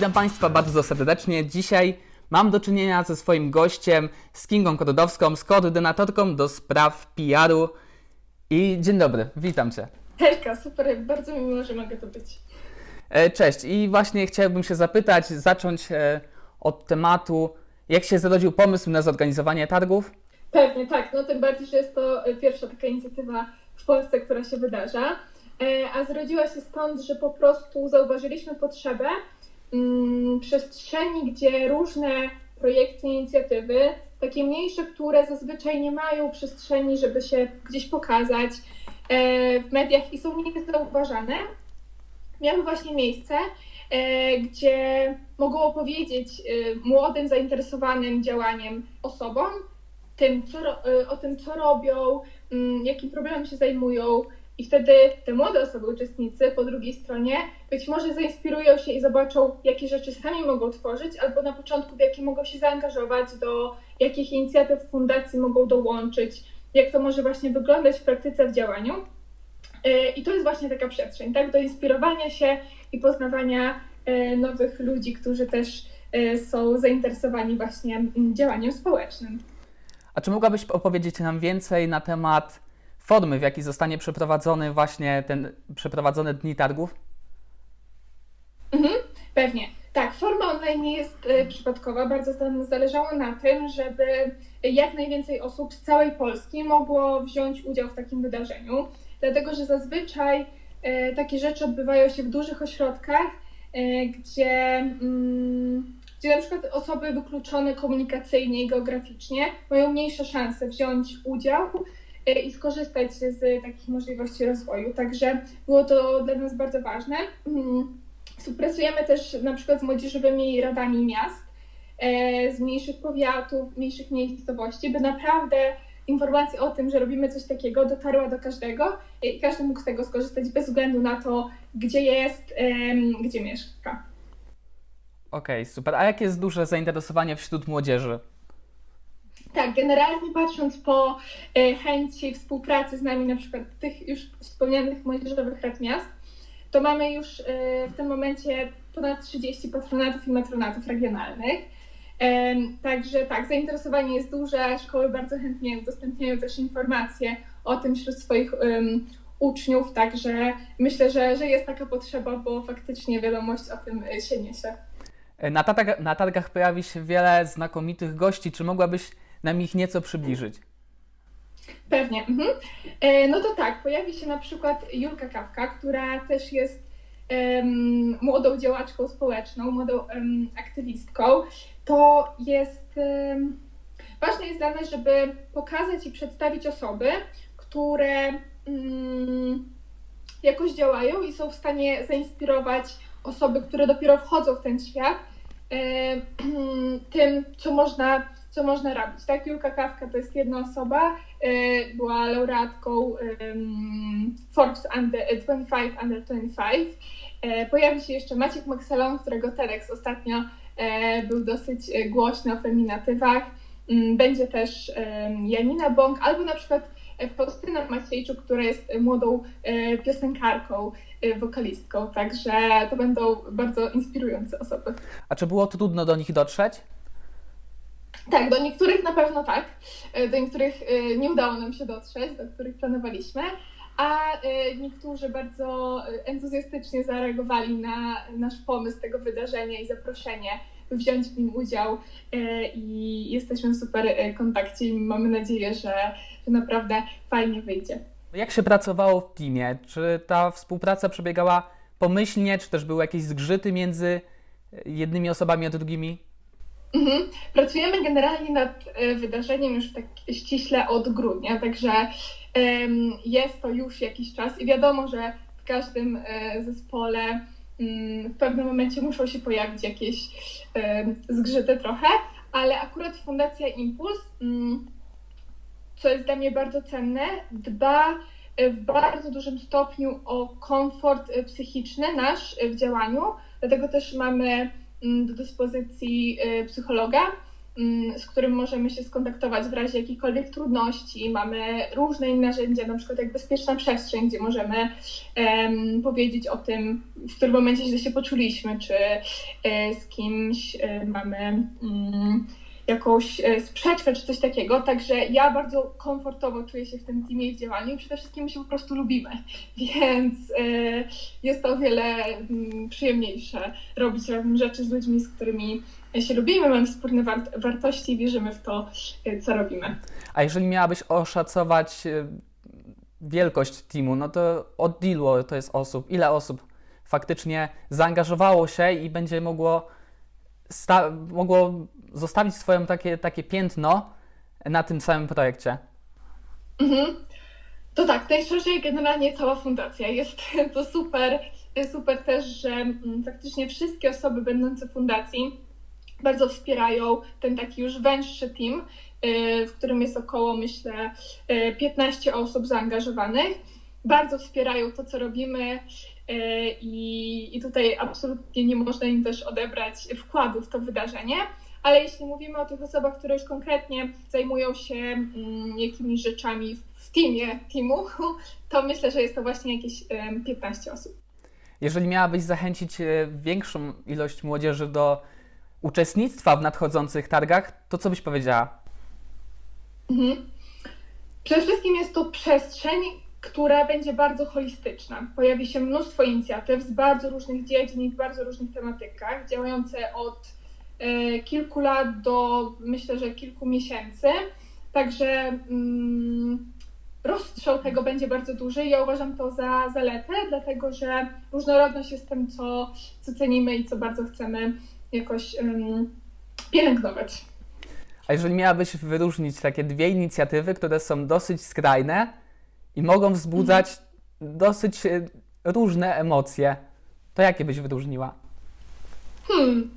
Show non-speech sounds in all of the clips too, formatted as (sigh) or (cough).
Witam Państwa bardzo serdecznie. Dzisiaj mam do czynienia ze swoim gościem, z Kingą Kododowską, z koordynatorką do spraw PR-u. I dzień dobry, witam Cię. Helka, super, bardzo mi miło, że mogę tu być. E, Cześć i właśnie chciałbym się zapytać, zacząć e, od tematu, jak się zrodził pomysł na zorganizowanie targów? Pewnie, tak, no tym bardziej, że jest to e, pierwsza taka inicjatywa w Polsce, która się wydarza. A zrodziła się stąd, że po prostu zauważyliśmy potrzebę przestrzeni, gdzie różne projekty, inicjatywy, takie mniejsze, które zazwyczaj nie mają przestrzeni, żeby się gdzieś pokazać e, w mediach i są niezauważane, miały właśnie miejsce, e, gdzie mogą opowiedzieć e, młodym, zainteresowanym działaniem osobom tym, co, o tym, co robią, mm, jakim problemem się zajmują. I wtedy te młode osoby, uczestnicy po drugiej stronie być może zainspirują się i zobaczą, jakie rzeczy sami mogą tworzyć, albo na początku w jakie mogą się zaangażować, do jakich inicjatyw fundacji mogą dołączyć, jak to może właśnie wyglądać w praktyce, w działaniu. E, I to jest właśnie taka przestrzeń, tak, do inspirowania się i poznawania e, nowych ludzi, którzy też e, są zainteresowani właśnie mm, działaniem społecznym. A czy mogłabyś opowiedzieć nam więcej na temat formy, w jakiej zostanie przeprowadzony właśnie ten przeprowadzone dni targów? Pewnie. Tak, forma online nie jest e, przypadkowa. Bardzo nam zależało na tym, żeby jak najwięcej osób z całej Polski mogło wziąć udział w takim wydarzeniu. Dlatego, że zazwyczaj e, takie rzeczy odbywają się w dużych ośrodkach, e, gdzie, mm, gdzie na przykład osoby wykluczone komunikacyjnie i geograficznie mają mniejsze szanse wziąć udział i skorzystać z takich możliwości rozwoju. Także było to dla nas bardzo ważne. Mm. Współpracujemy też na przykład z młodzieżowymi radami miast e, z mniejszych powiatów, mniejszych miejscowości, by naprawdę informacja o tym, że robimy coś takiego, dotarła do każdego i każdy mógł z tego skorzystać bez względu na to, gdzie jest, gdzie mieszka. Okej, super. A jakie jest duże zainteresowanie wśród młodzieży? Tak, generalnie patrząc po e, chęci współpracy z nami, na przykład tych już wspomnianych młodzieżowych rad miast, to mamy już e, w tym momencie ponad 30 patronatów i matronatów regionalnych. Także tak, zainteresowanie jest duże, szkoły bardzo chętnie udostępniają też informacje o tym wśród swoich em, uczniów, także myślę, że, że jest taka potrzeba, bo faktycznie wiadomość o tym e, się niesie. Na, targach- na targach pojawi się wiele znakomitych gości. Czy mogłabyś nam ich nieco przybliżyć? Pewnie. Mhm. E, No to tak, pojawi się na przykład Julka Kawka, która też jest em, młodą działaczką społeczną, młodą em, aktywistką. To jest. em, ważne jest dla nas, żeby pokazać i przedstawić osoby, które mm, jakoś działają i są w stanie zainspirować osoby, które dopiero wchodzą w ten świat, e, (clears throat) tym, co można, co można robić. Tak, Julka Kawka to jest jedna osoba, e, była laureatką Forbes under, e, 25 Under 25. E, Pojawi się jeszcze Maciek Maksalon, którego TEDx ostatnio był dosyć głośny o feminatywach. Będzie też Janina Bąk, albo na przykład Faustyna Maciejczuk, która jest młodą piosenkarką, wokalistką, także to będą bardzo inspirujące osoby. A czy było trudno do nich dotrzeć? Tak, do niektórych na pewno tak, e, do niektórych e, nie udało nam się dotrzeć, do których planowaliśmy, a e, niektórzy bardzo entuzjastycznie zareagowali na nasz pomysł tego wydarzenia i zaproszenie, wziąć w nim udział i jesteśmy w super kontakcie i mamy nadzieję, że, że naprawdę fajnie wyjdzie. Jak się pracowało w teamie? Czy ta współpraca przebiegała pomyślnie, czy też były jakieś zgrzyty między jednymi osobami a drugimi? Mhm. Pracujemy generalnie nad e, wydarzeniem już tak ściśle od grudnia, także jest to już jakiś czas i wiadomo, że w każdym e, zespole mm, w pewnym momencie muszą się pojawić jakieś em, zgrzyty trochę, ale akurat Fundacja Impuls, mm, co jest dla mnie bardzo cenne, dba e, w bardzo dużym stopniu o komfort e, psychiczny nasz e, w działaniu, dlatego też mamy do dyspozycji e, psychologa, mm, z którym możemy się skontaktować w razie jakichkolwiek trudności. Mamy różne inne narzędzia, na przykład jak bezpieczna przestrzeń, gdzie możemy em, powiedzieć o tym, w którym momencie źle się poczuliśmy, czy e, z kimś e, mamy mm, jakąś e, sprzeczkę, czy coś takiego. Także ja bardzo komfortowo czuję się w tym teamie i w działaniu i przede wszystkim my się po prostu lubimy, (laughs) więc e, jest to o wiele mm, przyjemniejsze robić razem rzeczy z ludźmi, z którymi się lubimy, mamy wspólne wart- wartości i wierzymy w to, e, co robimy. A jeżeli miałabyś oszacować wielkość teamu, no to od ilu to jest osób? Ile osób faktycznie zaangażowało się i będzie mogło, sta- mogło zostawić swoje takie, takie piętno na tym samym projekcie? Mhm. To tak, najszerzej generalnie cała fundacja. Jest (laughs) to super, super też, że mm, faktycznie wszystkie osoby będące w fundacji bardzo wspierają ten taki już węższy team, y, w którym jest około, myślę, y, 15 osób zaangażowanych. Bardzo wspierają to, co robimy y, i, i tutaj absolutnie nie można im też odebrać wkładu w to wydarzenie. Ale jeśli mówimy o tych osobach, które już konkretnie zajmują się mm, jakimiś rzeczami w, teamie teamu, to myślę, że jest to właśnie jakieś em, 15 osób. Jeżeli miałabyś zachęcić e, większą ilość młodzieży do uczestnictwa w nadchodzących targach, to co byś powiedziała? Mhm. Przede wszystkim jest to przestrzeń, która będzie bardzo holistyczna. Pojawi się mnóstwo inicjatyw z bardzo różnych dziedzin i w bardzo różnych tematykach, działające od e, kilku lat do myślę, że kilku miesięcy. Także mm, rozstrzał tego będzie bardzo duży i ja uważam to za zaletę, dlatego że różnorodność jest tym, co, co cenimy i co bardzo chcemy jakoś em, pielęgnować. A jeżeli miałabyś wyróżnić takie dwie inicjatywy, które są dosyć skrajne i mogą wzbudzać dosyć e, różne emocje, to jakie byś wyróżniła? Hmm.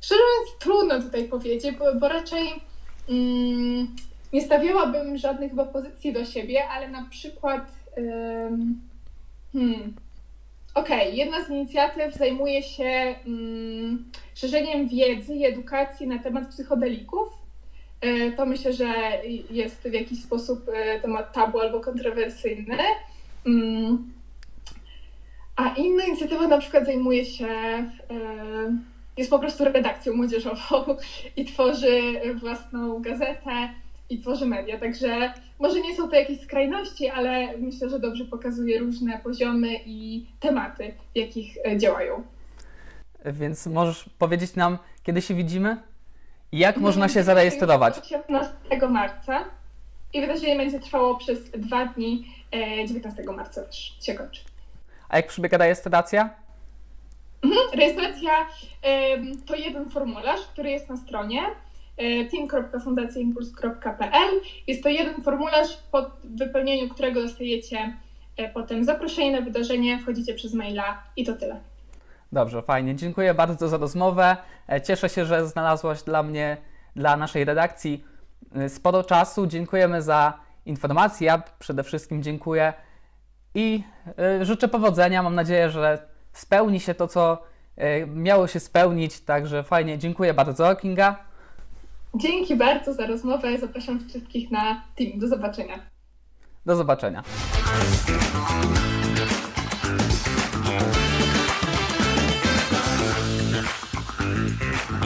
Szczerze mówiąc, trudno tutaj powiedzieć, bo, bo raczej mm, nie stawiałabym żadnych chyba pozycji do siebie, ale na przykład. ym, hmm. Okej, jedna z inicjatyw zajmuje się mm, szerzeniem wiedzy i edukacji na temat psychodelików. E, To myślę, że jest w jakiś sposób e, temat tabu albo kontrowersyjny. Mm. A inna inicjatywa na przykład zajmuje się, e, jest po prostu redakcją młodzieżową (laughs) i tworzy własną gazetę i tworzy media. Także może nie są to jakieś skrajności, ale myślę, że dobrze pokazuje różne poziomy i tematy, w jakich działają. Więc możesz powiedzieć nam, kiedy się widzimy? Jak można się zarejestrować? 18 marca i wydarzenie będzie trwało przez dwa dni. e, 19 marca też się kończy. A jak przebiega rejestracja? Rejestracja em, to jeden formularz, który jest na stronie e, team.fundacjaimpuls.pl. Jest to jeden formularz, po wypełnieniu którego dostajecie e, potem zaproszenie na wydarzenie, wchodzicie przez maila i to tyle. Dobrze, fajnie. Dziękuję bardzo za rozmowę. E, Cieszę się, że znalazłaś dla mnie, dla naszej redakcji e, sporo czasu. Dziękujemy za informacje. Ja przede wszystkim dziękuję i e, życzę powodzenia. Mam nadzieję, że spełni się to, co miało się spełnić. Także fajnie. Dziękuję bardzo, Kinga. Dzięki bardzo za rozmowę. Zapraszam wszystkich na team. Do zobaczenia. Do zobaczenia.